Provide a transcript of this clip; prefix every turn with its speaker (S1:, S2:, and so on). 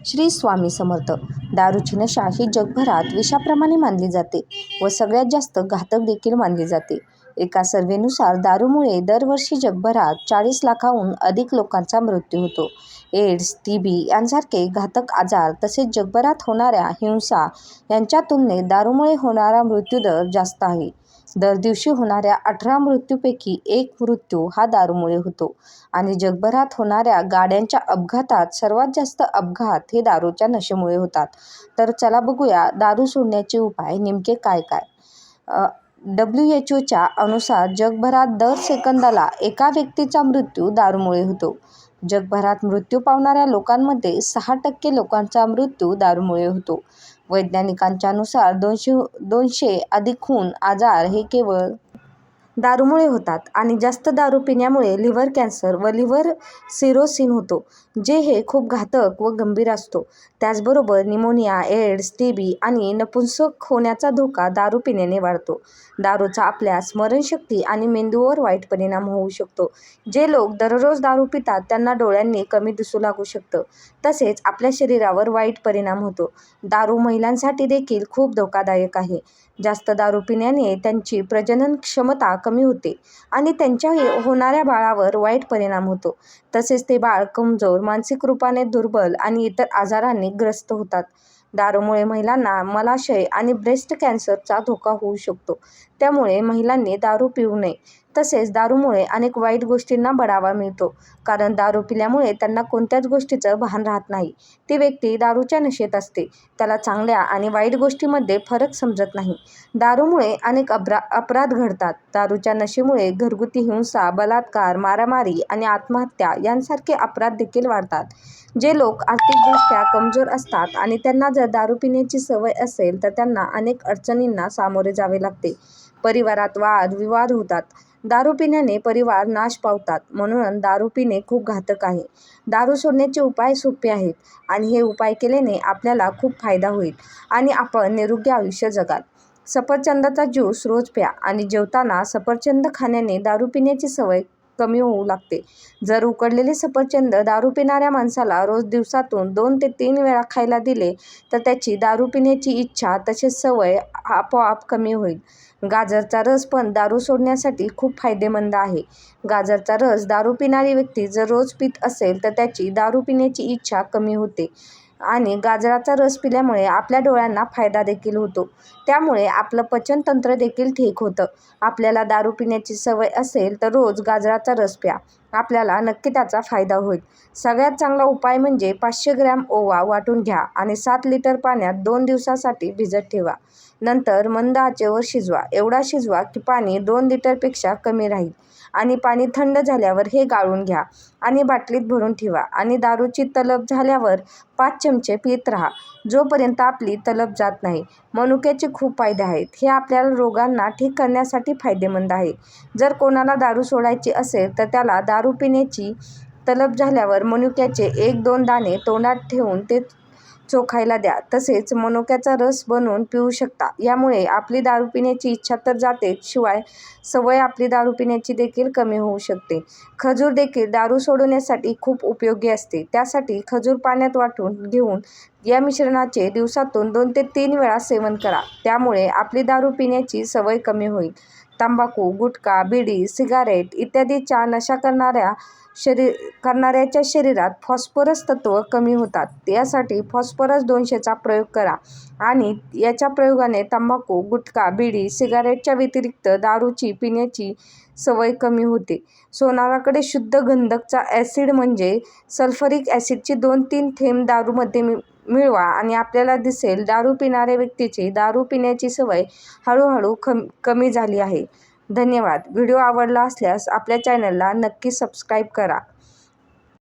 S1: श्री स्वामी समर्थ. दारूची नशा ही जगभरात विषाप्रमाणे मानली जाते व सगळ्यात जास्त घातक देखील मानली जाते. एका सर्व्हेनुसार दारूमुळे दरवर्षी जगभरात चाळीस लाखाहून अधिक लोकांचा मृत्यू होतो. एड्स टी बी यांसारखे घातक आजार तसेच जगभरात होणाऱ्या हिंसा यांच्या तुलनेत दारूमुळे होणारा मृत्यूदर जास्त आहे. दर दिवशी होणाऱ्या अठरा मृत्यूपैकी एक मृत्यू हा दारूमुळे होतो. आणि जगभरात होणाऱ्या गाड्यांच्या अपघातात सर्वात जास्त अपघात हे दारूच्या नशेमुळे होतात. तर चला बघूया दारू सोडण्याचे उपाय नेमके काय काय? डब्ल्यू एच ओच्या अनुसार जगभरात दर सेकंदाला एका व्यक्तीचा मृत्यू दारूमुळे होतो. जगभरात मृत्यू पावणाऱ्या लोकांमध्ये सहा टक्के लोकांचा मृत्यू दारूमुळे होतो. वैज्ञानिकांच्यानुसार दोनशे दोनशे अधिकहून आजार हे केवळ दारूमुळे होतात आणि जास्त दारू पिण्यामुळे लिव्हर कॅन्सर व लिव्हर सिरोसिन होतो जे हे खूप घातक व गंभीर असतो. त्याचबरोबर निमोनिया एड्स टी बी आणि नपुंसक होण्याचा धोका दारू पिण्याने वाढतो. दारूचा आपल्या स्मरणशक्ती आणि मेंदूवर वाईट परिणाम होऊ शकतो. जे लोक दररोज दारू पितात त्यांना डोळ्यांनी कमी दिसू लागू शकतं. तसेच आपल्या शरीरावर वाईट परिणाम होतो. दारू महिलांसाठी देखील खूप धोकादायक आहे. जास्त दारू पिण्याने त्यांची प्रजनन क्षमता कमी होते आणि त्यांच्या होणाऱ्या बाळावर वाईट परिणाम होतो. तसेच ते बाळ कमजोर मानसिक रूपाने दुर्बल आणि इतर आजारांनी ग्रस्त होतात. दारूमुळे महिलांना मलाशय आणि ब्रेस्ट कॅन्सरचा धोका होऊ शकतो. त्यामुळे महिलांनी दारू पिऊ नये. तसेच दारूमुळे अनेक वाईट गोष्टींना बढावा मिळतो. कारण दारू पिल्यामुळे त्यांना कोणत्याच गोष्टीचं भान राहत नाही. ती व्यक्ती दारूच्या नशेत असते. त्याला चांगल्या आणि वाईट गोष्टीमध्ये फरक समजत नाही. दारूमुळे अनेक अपरा अपराध घडतात. दारूच्या नशेमुळे घरगुती हिंसा बलात्कार मारामारी आणि आत्महत्या यांसारखे अपराध देखील वाढतात. जे लोक आर्थिकदृष्ट्या कमजोर असतात आणि त्यांना जर दारू पिण्याची सवय असेल तर त्यांना अनेक अडचणींना सामोरे जावे लागते. परिवारात वाद विवाद होतात. दारू पिण्याने परिवार नाश पावतात. म्हणून दारू पिणे खूप घातक आहे. दारू सोडण्याचे उपाय सोपे आहेत आणि हे उपाय केल्याने आपल्याला खूप फायदा होईल आणि आपण निरोगी आयुष्य जगाल. सफरचंदाचा ज्यूस रोज प्या आणि जेवताना सफरचंद खाण्याने दारू पिण्याची सवय कमी होऊ लागते. जर उकडलेले सफरचंद दारू पिणाऱ्या माणसाला रोज दिवसातून दोन ते तीन वेळा खायला दिले तर त्याची दारू पिण्याची इच्छा तसेच सवय आपोआप कमी होईल. गाजरचा रस पण दारू सोडण्यासाठी खूप फायदेमंद आहे. गाजरचा रस दारू पिणारी व्यक्ती जर रोज पित असेल तर त्याची दारू पिण्याची इच्छा कमी होते आणि गाजराचा रस पिल्यामुळे आपल्या डोळ्यांना फायदा देखील होतो. त्यामुळे आपलं पचनतंत्र देखील ठीक होतं. आपल्याला दारू पिण्याची सवय असेल तर रोज गाजराचा रस प्या. आपल्याला नक्की त्याचा फायदा होईल. सगळ्यात चांगला उपाय म्हणजे पाचशे ग्रॅम ओवा वाटून घ्या आणि सात लिटर पाण्यात दोन दिवसासाठी भिजत ठेवा. नंतर मंद आचेवर शिजवा. एवढा शिजवा की पाणी दोन लिटरपेक्षा कमी राहील. आणि पाणी थंड झाल्यावर हे गाळून घ्या आणि बाटलीत भरून ठेवा. आणि दारूची तलब झाल्यावर पाच चमचे पित राहा. जोपर्यंत आपली तलब जात नाही. मनुक्याचे खूप फायदे आहेत. हे आपल्याला रोगांना ठीक करण्यासाठी फायदेमंद आहे. जर कोणाला दारू सोडायची असेल तर त्याला दारू पिण्याची तलब झाल्यावर मनुक्याचे एक दोन दाणे तोंडात ठेवून ते चोखायला द्या. तसेच मनुक्याचा रस बनवून पिऊ शकता. यामुळे आपली दारू पिण्याची इच्छा तर जातेच शिवाय सवय आपली दारू पिण्याची देखील कमी होऊ शकते. खजूर देखील दारू सोडवण्यासाठी खूप उपयोगी असते. त्यासाठी खजूर पाण्यात वाटून घेऊन या मिश्रणाचे दिवसातून दोन ते तीन वेळा सेवन करा. त्यामुळे आपली दारू पिण्याची सवय कमी होईल. तंबाखू गुटखा बिडी सिगारेट इत्यादीच्या नशा करणाऱ्या शरीर करणाऱ्याच्या शरीरात फॉस्फरस तत्व कमी होतात. यासाठी फॉस्फरस दोनशेचा प्रयोग करा आणि याच्या प्रयोगाने तंबाखू गुटखा बिडी सिगारेटच्या व्यतिरिक्त दारूची पिण्याची सवय कमी होते. सोनाराकडे शुद्ध गंधकचा ॲसिड म्हणजे सल्फरिक ॲसिडची दोन तीन थेंब दारूमध्ये मिळवा आणि आपल्याला दिसेल दारू पिणाऱ्या व्यक्तीची दारू पिण्याची सवय हळूहळू खम कमी झाली आहे. धन्यवाद. व्हिडिओ आवडला असल्यास आपल्या चॅनलला नक्की सबस्क्राईब करा.